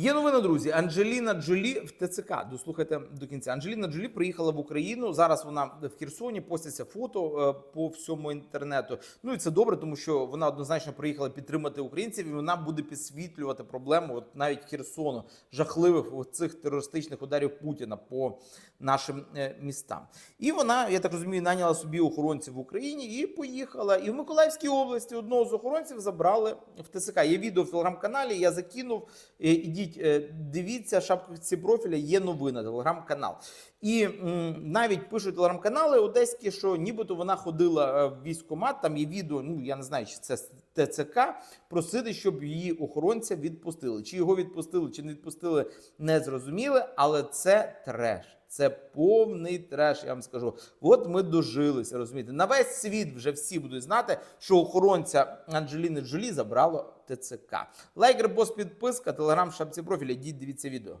Є новина, друзі. Анджеліна Джолі в ТЦК. Дослухайте до кінця. Анджеліна Джолі приїхала в Україну. Зараз вона в Херсоні. Поститься фото е, по всьому інтернету. Ну і це добре, тому що вона однозначно приїхала підтримати українців. І вона буде підсвітлювати проблему, от навіть Херсону, жахливих цих терористичних ударів Путіна по нашим е, містам. І вона, я так розумію, наняла собі охоронців в Україні і поїхала. І в Миколаївській області одного з охоронців забрали в ТСК. Є відео в телеграм-каналі. Я закинув. Е, Ідіть, е, дивіться, шапці профіля є новина, телеграм-канал. І м, навіть пишуть телеграм-канали одеські, що нібито вона ходила е, в військкомат, там є відео, ну я не знаю, чи це ТЦК, просити, щоб її охоронця відпустили. Чи його відпустили, чи не відпустили, не зрозуміли, але це треш. Це повний треш, я вам скажу. От ми дожилися, розумієте. На весь світ вже всі будуть знати, що охоронця Анджеліни Джолі забрало ТЦК. Лайк, репост, підписка, телеграм, в шапці профіля. Йдіть, дивіться відео.